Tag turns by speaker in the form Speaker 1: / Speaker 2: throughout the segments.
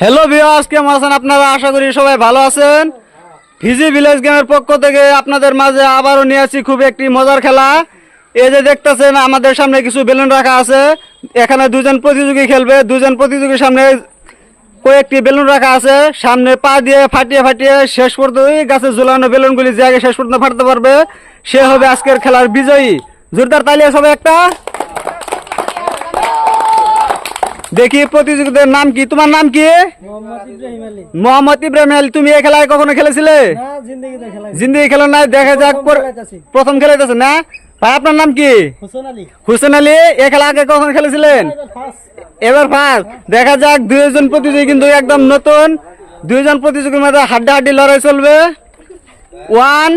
Speaker 1: Hello viewers কেমন আছেন আপনারা? আশা করি সবাই ভালো আছেন। ফিজি ভিলেজ গেমের পক্ষ থেকে আপনাদের মাঝে আবারও নিয়ে আসি খুব একটি মজার খেলা। এই যে দেখতেছেন, আমাদের সামনে কিছু বেলুন রাখা আছে। এখানে দুজন প্রতিযোগী খেলবে। দুজন প্রতিযোগীর সামনে কয়েকটি বেলুন রাখা আছে। সামনে পা দিয়ে ফাটিয়ে ফাটিয়ে শেষ পর্যন্ত, ওই গাছে ঝুলানো বেলুনগুলি যে আগে শেষ পর্যন্ত ফাটতে পারবে, সে হবে আজকের খেলার বিজয়ী। জোরদার তালিয়া সবাই একটা। দেখি প্রতিযোগীদের নাম কি? তোমার নাম কি?
Speaker 2: মোহাম্মদ ইব্রাহিম আলী।
Speaker 1: তুমি এই খেলায় কখনো খেলেছিলে?
Speaker 2: না
Speaker 1: জিন্দিগি খেলো নাই দেখা যাক
Speaker 2: প্রথম
Speaker 1: পর-
Speaker 2: খেলাইতাছি।
Speaker 1: না? ভাই আপনার নাম কি?
Speaker 2: হুসেন আলী।
Speaker 1: এই খেলা আগে কখন খেলেছিলেন? এবার ফার্স্ট দেখা যাক দুইজন প্রতিযোগী কিন্তু একদম নতুন। দুইজন প্রতিযোগীর মধ্যে হাড্ডা হাড্ডি লড়াই চলবে। ওয়ান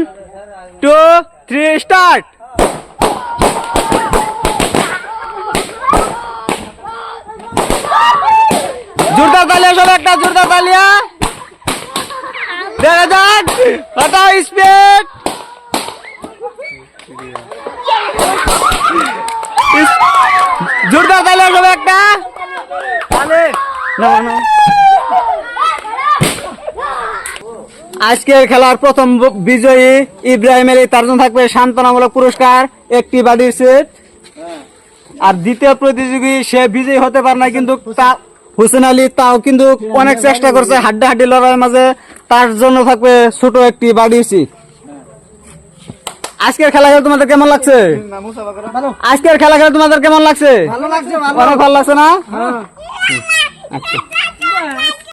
Speaker 1: টু থ্রি স্টার্ট জোরদার তালিয়া সব একটা জোরদার তালিয়া দেখা যাক হঠাৎ স্পিড। জোরদার তালিয়া সব একটা। না না। আজকের খেলার প্রথম বিজয়ী ইব্রাহিম আলী তার জন্য থাকবে সান্ত্বনামূলক পুরস্কার, একটি বাড়ির সেট। আর দ্বিতীয় প্রতিযোগী, সে বিজয়ী হতে পারে না কিন্তু তা- হুসেন আলী তাও কিন্তু অনেক চেষ্টা করছে হাড্ডা হাড্ডি লড়াইয়ের মাঝে। তার জন্য থাকবে ছোট একটি বাড়িয়েছি আজকের খেলা খেলে তোমাদের কেমন লাগছে? আজকের খেলা খেলে তোমাদের কেমন লাগছে?
Speaker 2: ভালো লাগছে
Speaker 1: অনেক ভালো লাগছে না? আচ্ছা।